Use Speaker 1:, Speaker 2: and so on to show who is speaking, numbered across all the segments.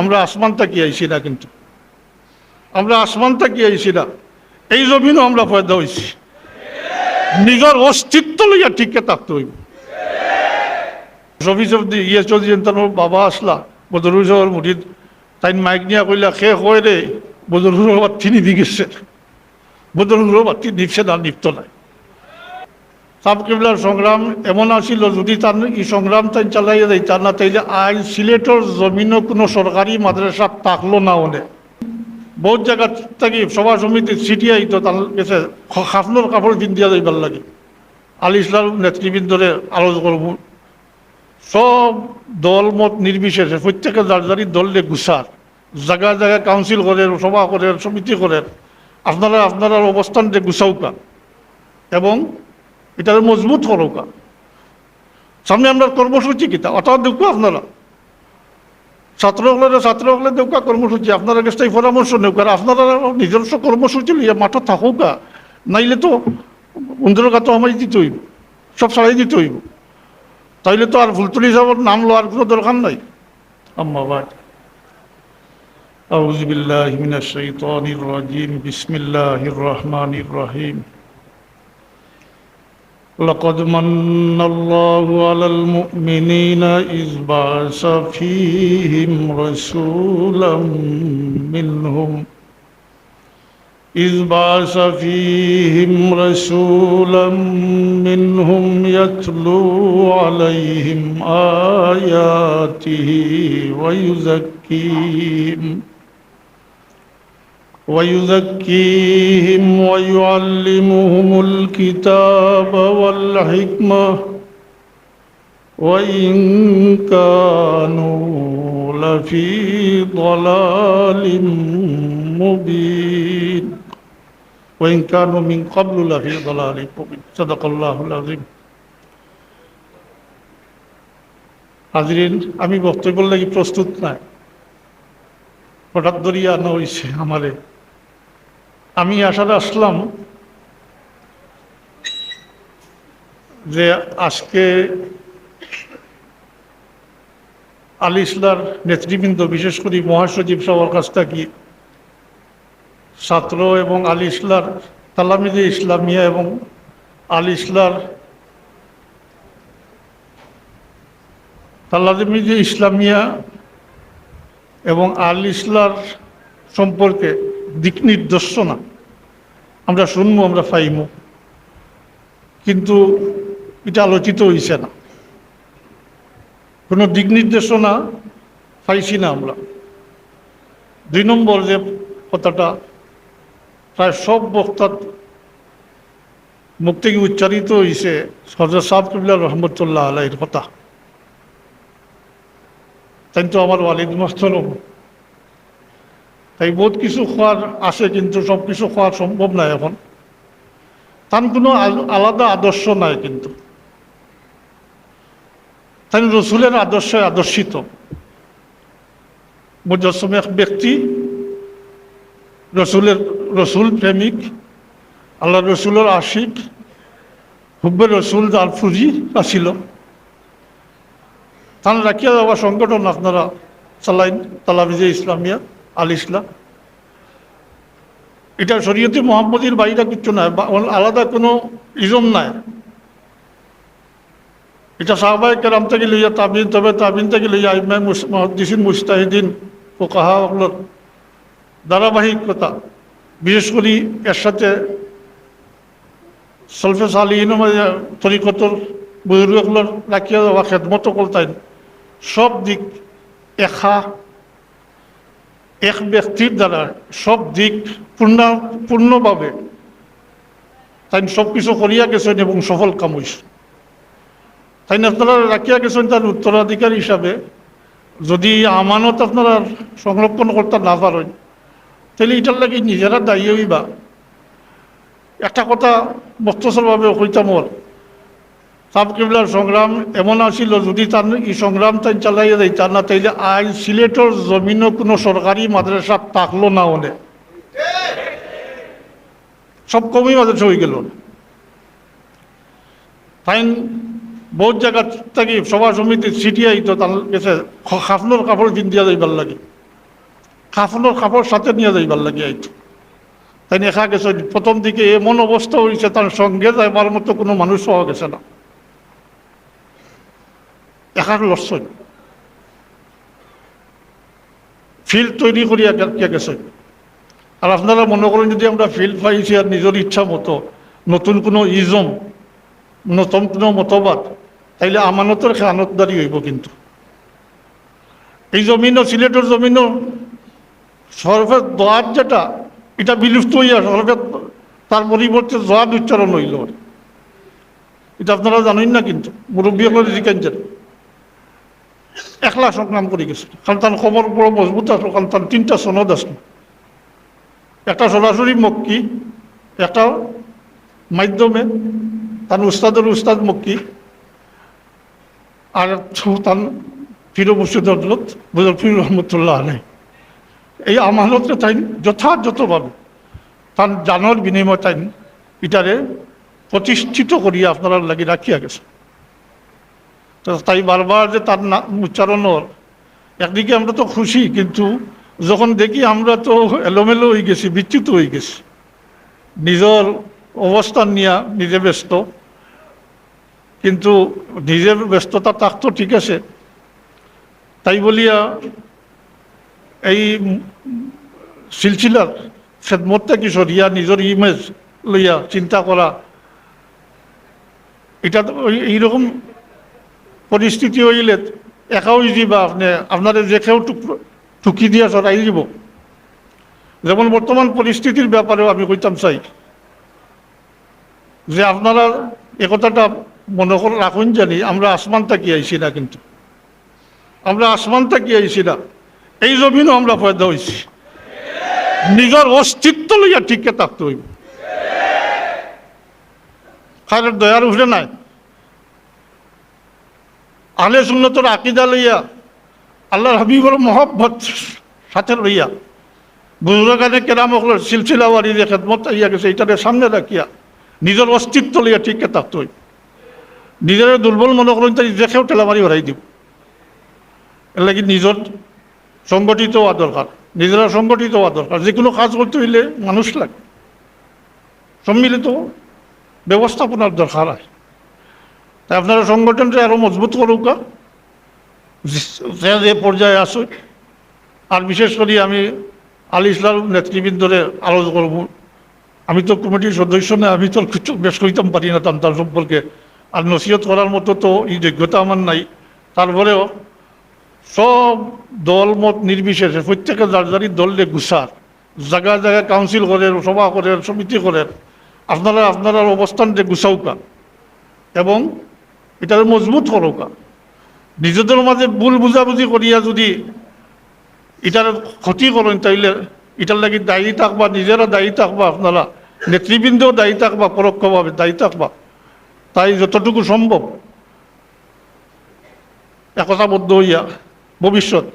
Speaker 1: আমরা আসমান তাকিয়ে আইছি না কিন্তু? আমরা আসমান তাকিয়ে আইছি না? এই জমিনও আমরা পয়দা হয়েছি নিজের অস্তিত্ব লইয়া ঠিককে থাকতে হইব। ছবি ছবি ইয়ে চলছে তার বাবা আসলা, বদরুল সাহর মুঠিত তাই মাইক নিয়া কইলা, খে কয় রে, বদরুল বাত্তি নিবি গেছে বদরুল বাত্তি নিপছে না নিপ্ত নাই। সাব কেবলার সংগ্রাম, এমন আসিল যদি তার এই সংগ্রাম তাই চালাইয়া দেয়, তার না তাইলে আই সিলেটর জমিনও কোনো সরকারি মাদ্রাসা থাকল না ওনে বহুত জায়গা থাকি সভা সমিতি চিঠি আইতো তার কাছে খাফনোর কাপড় দিন দিয়া যাইবার লাগে। আলী ইসলাম নেতৃবৃন্দরে আলোচনা করব সব দল মত নির্বিশেষে প্রত্যেকে যার যারি দলে গুছার জায়গায় জায়গায় কাউন্সিল করেন সভা করেন সমিতি করেন আপনারা আপনারা অবস্থানটা গুছাউকা এবং এটা মজবুত করৌকা সামনে আমরা কর্মসূচি কিতা অর্থাৎ দেখো আপনারা ছাত্রসকলের ছাত্রসকলে দেউকা কর্মসূচি আপনারা কাছে এই পরামর্শ নেউকা আর আপনারা নিজস্ব কর্মসূচি লিয়ে মাঠত থাকুকা নাইলে তো বন্ধুর কাতো আমায় দিতে হইব সব ছাড়াই দিতে হইব তাইলে তো আর ফুলতুলি সাহেবের নাম লওয়ার কোনো দরকার নাই আম্মা বাদ أعوذ بالله من الشيطان الرجيم بسم الله الرحمن الرحيم لقد من الله على المؤمنين إذ بعث فيهم رسولا منهم. إذ بعث فيهم رسولا منهم يتلو عليهم آياته ويزكيهم. ويزكيهم ويعلمهم الكتاب والحكمة وإن كانوا لفي ضلال مبين وإن كانوا من قبل لفي ضلال مبين صدق الله العظيم হাজরিন আমি বক্তব্য লাগি প্রস্তুত নাই হঠাৎ ধরিয়া আনা হয়েছে আমারে আমি আসার আসলাম যে আজকে আলী ইসলার নেতৃবৃন্দ, বিশেষ করে মহাসচিব সবার কাছ থেকে ছাত্র এবং আলী ইসলার তালামিদে ইসলামিয়া এবং আলী ইসলার তালামিদে ইসলামিয়া এবং আল ইসলার সম্পর্কে দিক নির্দেশনা। আমরা শুনব, আমরা পাইমু কিন্তু এটা আলোচিত হয়েছে না। কোনো দিক নির্দেশনা পাইছি না আমরা। দুই নম্বর যে কথাটা, প্রায় সব বক্তার মুখ থেকে উচ্চারিত হয়েছে সরদার সাহ কবিল্লা রহমতুল্লাহ আলাইর কথা। তাই তো আমার ওয়ালিদ মাস্তরম তাই বহুত কিছু খোয়ার আছে, কিন্তু সব কিছু খাওয়া সম্ভব নাই এখন। তার কোনো আলাদা আদর্শ নাই কিন্তু। তাই রসুলের আদর্শে আদর্শিত। মুজসম এক ব্যক্তি রসুলের রসুল প্রেমিক, আল্লাহ রসুলের আশিক, হুব্বে রসুল যার ফুজি আসিল তার রাখিয়া যাওয়া সংগঠন আপনারা চালাইন, তালাবিজে ইসলামিয়া। আল ইসলাম এটা শরীয়তে মোহাম্মদীর বাইরা কিচ্ছু নাই আলাদা কোনো ইজম নাই। এটা সাহবাই কেরাম থেকে লইয়া তাবিন, তবে তাবিন থেকে লইয়া ইমাম মহদ্দিসিন মুস্তাহিদিন ও কাহা ওগুলোর ধারাবাহিকতা। বিশেষ করে এর সাথে সলফে সালিহীন তরিকতর বুজুর্গগুলোর রাখিয়া দেওয়া খেদমত করতেন সব দিক একা এক ব্যক্তির দ্বারা সব দিক পূর্ণ, পূর্ণভাবে তাই সব কিছু করিয়া গেছেন এবং সফল কাম হয়েছে তাই আপনারা রাখিয়া গেছেন তার উত্তরাধিকার হিসাবে। যদি আমানত আপনারা সংরক্ষণ করতে না পারেন, তাহলে এটার লাগে নিজেরা দায়ী হইবা। একটা কথা মস্তসলভাবে কইতাম ওর সাব কেবলার সংগ্রাম, এমন আসিল যদি তার এই সংগ্রাম তাই চালাইয়া দেয়, তার না তাইলে আই সিলেটর জমিনও কোনো সরকারি মাদ্রাসা থাকল না ওনে সব কমই মাদ্রাসা হয়ে গেল। তাই বহুত জায়গা থেকে সভা সমিতি চিঠি আইতো তার কাছে খাফনোর কাপড় দিন দিয়া যাইবার লাগে। কাফনের কাপড় সাথে নিয়ে যাইবার লাগে আইতো। তাই দেখা গেছে প্রথম দিকে এমন অবস্থা হয়েছে তার সঙ্গে যাইবার মতো কোনো মানুষ পাওয়া গেছে না। একার লড়ছই ফিল্ড তৈরি করিয়া কে গেছে আর আপনারা মনে করেন যদি আমরা ফিল্ড পাইছি আর নিজের ইচ্ছা মতো, নতুন কোনো ইজম, নতুন কোনো মতবাদ, তাইলে আমানতের খেয়ানতদারি হইব কিন্তু। এই জমিনও সিলেটের জমিনও সরফের দোয়ার যেটা, এটা বিলুপ্ত হইয়া সরফের তার পরিবর্তে জোয়াদ উচ্চারণ হইল এটা আপনারা জানেন না কিন্তু মুরব্বী হলে জিজ্ঞাসা একলা সংগ্রাম করে গেছে। কারণ তার খবর বড় মজবুত আসলো কারণ তার তিনটা সনদ আসলো একটা সরাসরি মক্কি, একটা মাধ্যমে, তার উস্তাদের উস্তাদ মক্কি, আর তার ফিরো মুর্শিদ হজরত বুজর ফির রহমতুল্লাহ আলাই এই আমানতকে তাই যথাযথভাবে তার জানোর বিনিময় তাই এটারে প্রতিষ্ঠিত করিয়া আপনারা লাগি রাখিয়া গেছে তাই বারবার যে তার না উচ্চারণর একদিকে আমরা তো খুশি, কিন্তু যখন দেখি আমরা তো এলোমেলো হয়ে গেছি, বিচ্যুত হয়ে গেছি। নিজের অবস্থান নিয়ে নিজে ব্যস্ত। কিন্তু নিজের ব্যস্ততা থাকতো ঠিক আছে। তাই বলিয়া এই সিলসিলার খেদমতটা কি সরিয়া নিজের ইমেজ লইয়া চিন্তা করা, এটা এইরকম পরিস্থিতি হইলে একাও যাবা আপনি, আপনারা কেউ টুক- দিয়া চড়াই দিব। যেমন বর্তমান পরিস্থিতির ব্যাপারেও আমি কইতাম, চাই যে আপনারা একথাটা মনে করে, রাখুন জানি, আমরা আসমান তাকিয়ে আইছি না কিন্তু। আমরা আসমান তাকিয়ে আইছি না, এই জমিনও আমরা পয়দা হয়েছি নিজের অস্তিত্ব লইয়া ঠিককে থাকতে হইব। খারের দয়ার উঠে নাই। আলে সুন্নতর আকিদা লইয়া, আল্লাহর হাবিবর মহব্বত সাথে লইয়া, বুজুরগানে কেরাম হকলের সিলসিলা বাড়ি যে খেদমত ইয়া গেছে এটারে সামনে রাখিয়া, নিজের অস্তিত্ব লইয়া ঠিককে থাকতে হইব। নিজের দুর্বল মনে করেন, তাই দেখেও ঠেলামারি বাড়াই দিব। এর লাগি নিজের সংগঠিত হওয়া দরকার, নিজেরা সংগঠিত হওয়া দরকার। যে কোনো কাজ করতে হইলে মানুষ লাগে। সম্মিলিত ব্যবস্থাপনার দরকার তাই আপনারা সংগঠনটা আরও মজবুত করুক যে পর্যায়ে আসুক। আর বিশেষ করে আমি আলী ইসলাম নেতৃবৃন্দরে আলোচনা করব। আমি তো কমিটির সদস্য না, আমি তো কিছু বেশ করিতাম পারি না তার সম্পর্কে। আর নসিহত করার মতো তো এই যোগ্যতা আমার নাই। তারপরেও সব দল, মত নির্বিশেষে প্রত্যেকে যার যারি দলে গুছার জায়গায় জায়গায় কাউন্সিল করেন সভা করেন সমিতি করেন আপনারা আপনারা অবস্থান যে গুছাউকা এবং এটার মজবুত করুকা নিজেদের মাঝে ভুল বুঝাবুঝি করিয়া যদি এটার ক্ষতি করেন, তাইলে এটার লাগি দায়ী থাকবা, নিজেরা দায়ী থাকবা, আপনারা নেতৃবৃন্দও দায়ী থাকবা, পরোক্ষভাবে দায়ী থাকবা। তাই যতটুকু সম্ভব একতাবদ্ধ হইয়া ভবিষ্যৎ,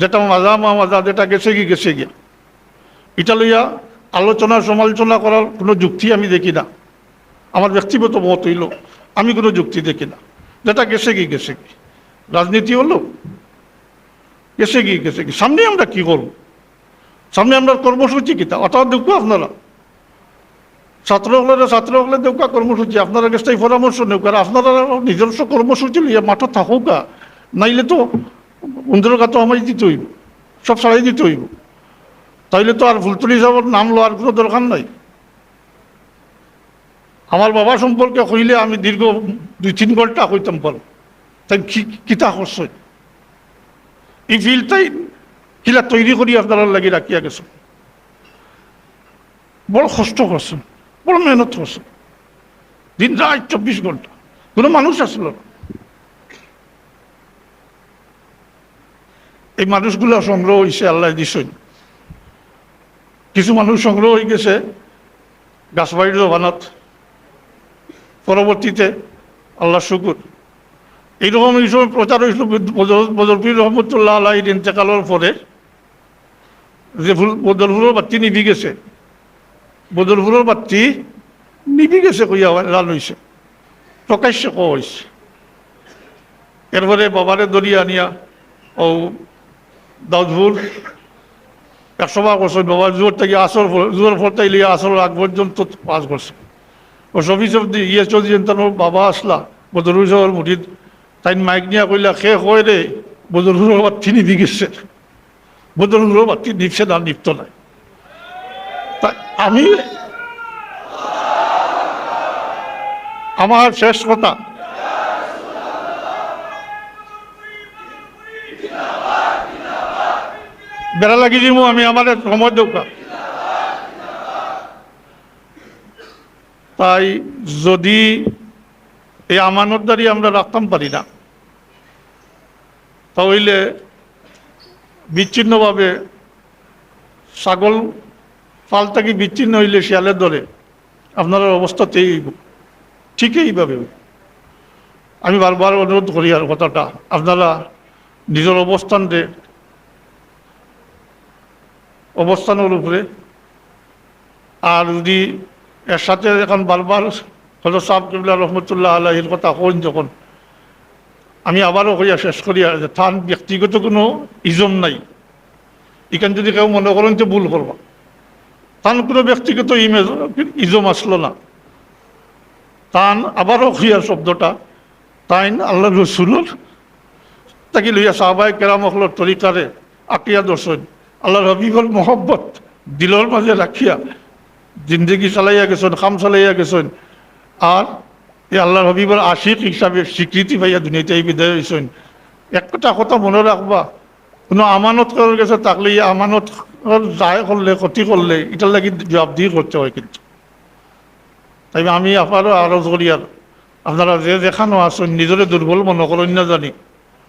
Speaker 1: যেটা মাজা মা মাজা যেটা গেছে কি গেছে গিয়া। এটা লইয়া আলোচনা সমালোচনা করার কোনো যুক্তি আমি দেখি না। আমার ব্যক্তিগত মত হইল আমি কোনো যুক্তি দেখি না। যেটা গেছে কি গেছে কি। রাজনীতি হলো? গেছে কি গেছে কি। সামনে আমরা কি করব? সামনে আমরা কর্মসূচি কিতা অর্থাৎ দেখব আপনারা। ছাত্র হলে ছাত্র হলে দেউকা কর্মসূচি। আপনারা কাছে পরামর্শ নেউকা আপনারা নিজস্ব কর্মসূচি লিয়ে মাঠে থাকুকা নাইলে তো বন্ধুর কাছে আমায় দিতে হইব। সব ছাড়াই দিতে হইব। তাইলে তো আর ফুলতলি সাহেবের নাম লওয়ার কোনো দরকার নাই। আমার বাবা সম্পর্কে কইলে আমি দীর্ঘ দুই, তিন ঘণ্টা কইতাম পারো। তাই কিতা করছে? এই ফিল্ডটাই কিলা তৈরি করি আপনারা লাগি রাখিয়া গেছে। বড় কষ্ট করছেন বড় মেহনত করছেন দিন রাত চব্বিশ ঘণ্টা, কোনো মানুষ আসলো এই মানুষগুলো সংগ্রহ হয়েছে আল্লাহ দিছেন। কিছু মানুষ সংগ্রহ হয়ে গেছে গাছবাড়ির জবানত পরবর্তীতে আল্লাহ শুকুর। এইরকম এই সময় প্রচার হয়েছিল বদরপুর রহমতুল্লাহ আল্লাহ ইন্তেকালের পরে, যে ফুল বদরপুরের বাতি নিবি গেছে। বদরপুরের বাতি নিবি গেছে কইয়া লাল হয়েছে প্রকাশ্যে ক হয়েছে এরপরে বাবারে দরিয়া আনিয়া, ও দাউদপুর, একশো বার করছেন বাবা জোর থেকে আসর জোর ফল তাইলে আসর আগ পর্যন্ত পাস করছে। ও সবই সব ইয়ে চলছেন তার বাবা আসলা বদরুল সাহর মুঠিত। তাই মাইক নিয়ে কইলা খে কয় রে বদরুল বাবা তিনি দি গেছে বদরুল বাবা তিনি নিপছে না নিপ্ত নাই। তা আমি আমার শেষ কথা। বেড়া লাগি দিব আমি আমার সময় দৌকা তাই যদি এই আমানতদারি আমরা রাখতাম পারি না, তাহলে বিচ্ছিন্নভাবে ছাগল পাল থেকে বিচ্ছিন্ন হইলে শিয়ালের দরে আপনার অবস্থাতেই ঠিক এইভাবে। আমি বারবার অনুরোধ করি আর কথাটা, আপনারা নিজের অবস্থানতে অবস্থানের উপরে, আর যদি এর সাথে এখন বারবার হলো সাহ কিবলা রহমতুল্লাহ আল্লাহির কথা হন যখন, আমি আবারও কইয়া শেষ করি আর যে থান ব্যক্তিগত কোনো ইজম নাই। এখানে যদি কেউ মনে করেন তো ভুল করবা। তান কোনো ব্যক্তিগত ইমেজ, ইজম আসলো না। তান আবারও হইয়া শব্দটা তাইন আল্লাহ রসুলোর? তাকে লইয়া সাহবাই কেরাম হলোর তরিকারে আকিয়া দর্শন। আল্লাহ রবিবর মোহব্বত, দিলর মাঝে রাখিয়া জিন্দগি চালাইয়া গেছেন, খাম চালাইয়া গেছেন। আর এই আল্লাহ রবিবর আশিক হিসাবে স্বীকৃতি পাইয়া দুনিয়াতে বিদায় হয়েছেন একটা কথা মনে রাখবা, কোনো আমানত করার গেছে তাকলে এই আমানত যায় করলে, ক্ষতি করলে, এটার লাগি জবাবদিহি করতে হয় কিন্তু। তাই আমি আপনারও আরও করি আর আপনারা যে দেখানো আসেন নিজরে দুর্বল মনে করেন না জানি।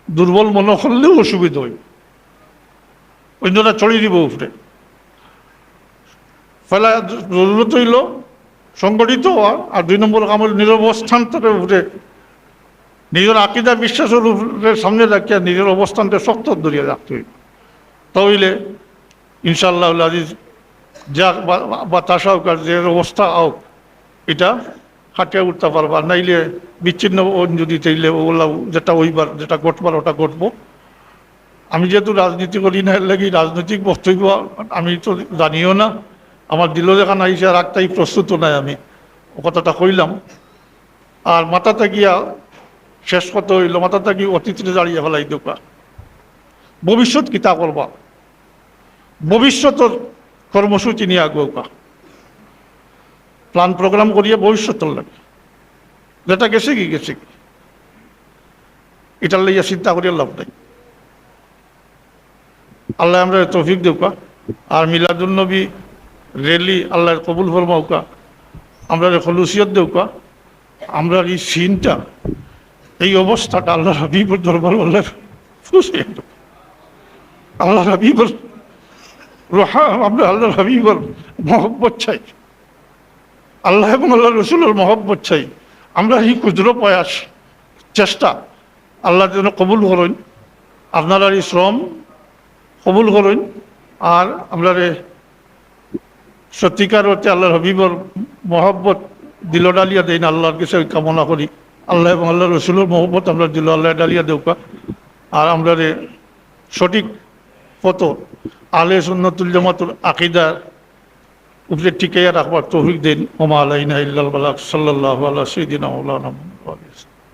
Speaker 1: দুর্বল মনে করলেও অসুবিধা হয়। অন্যরা ছড়িয়ে দিব উপরে। ফলে জরুরত হইল, সংগঠিত হওয়া, আর দুই নম্বর কাম হইল নিজের অবস্থান্তরের উপরে, নিজের আকিদা বিশ্বাসের উপরে সামনে রাখিয়া নিজের অবস্থানটা শক্ত ধরিয়া রাখতে হইব তাহলে ইনশাল্লাহ আজিজ যা বা- বাতাস হোক আর যে অবস্থা হোক, এটা খাটিয়ে উঠতে পারবা। নাইলে বিচ্ছিন্ন যদি তাইলে ওগুলা যেটা ওইবার যেটা ঘটবার, ওটা ঘটবো। আমি যেহেতু রাজনীতি করি না লাগি রাজনৈতিক বক্তব্য আমি তো জানিও না। আমার দিল যেখানে আইসে আর একটাই প্রস্তুত নাই আমি। ও কথাটা কইলাম। আর মাথা থাকিয়া শেষ কথা হইল মাথা থাকি অতীতে দাঁড়িয়ে ফেলাই দোকা ভবিষ্যৎ কিতা করবা? ভবিষ্যতের কর্মসূচি নিয়ে আগুকা প্ল্যান প্রোগ্রাম করিয়া ভবিষ্যতের লাগে। যেটা গেছে কি গেছে কি? এটার লাইয়া চিন্তা করিয়া লাভ নাই। আল্লাহ আমরা তৌফিক দেউকা আর মিলাদুলনবী রেলি আল্লাহর কবুল ফরমাউকা আমরা খলুসিয়ত দেউকা আমরা এই সিনটা, এই অবস্থাটা আল্লাহ হাবিবুর দরবার আল্লাহ ফুসিয়ে দেব। আল্লাহ হাবিবুর রহা, আমরা আল্লাহ হাবিবুর মহব্বত চাই। আল্লাহ এবং আল্লাহ রসুলের মহব্বত চাই। আমরা এই ক্ষুদ্র প্রয়াস, চেষ্টা আল্লাহ যেন কবুল করেন, আপনারা এই শ্রম কবুল করুন, আর আমরা সত্যিকার অর্থে আল্লাহর হবিবর মহব্বত দিল ডালিয়া দেন আল্লাহর কাছে কামনা করি। আল্লাহ এবং আল্লাহ রসুলের মহব্বত আমরা দিল, আল্লাহ ডালিয়া দেউকা। আর আমরা সঠিক পত আলে সুন্নতুল জামাতুল আকিদার উপরে টিকাইয়া রাখবার তৌফিক দিন। ওমা আলাইনা ইল্লাল বালাক সাল্লাল্লাহু আলা সাইয়্যিদিনা মাওলানা মুহাম্মদ।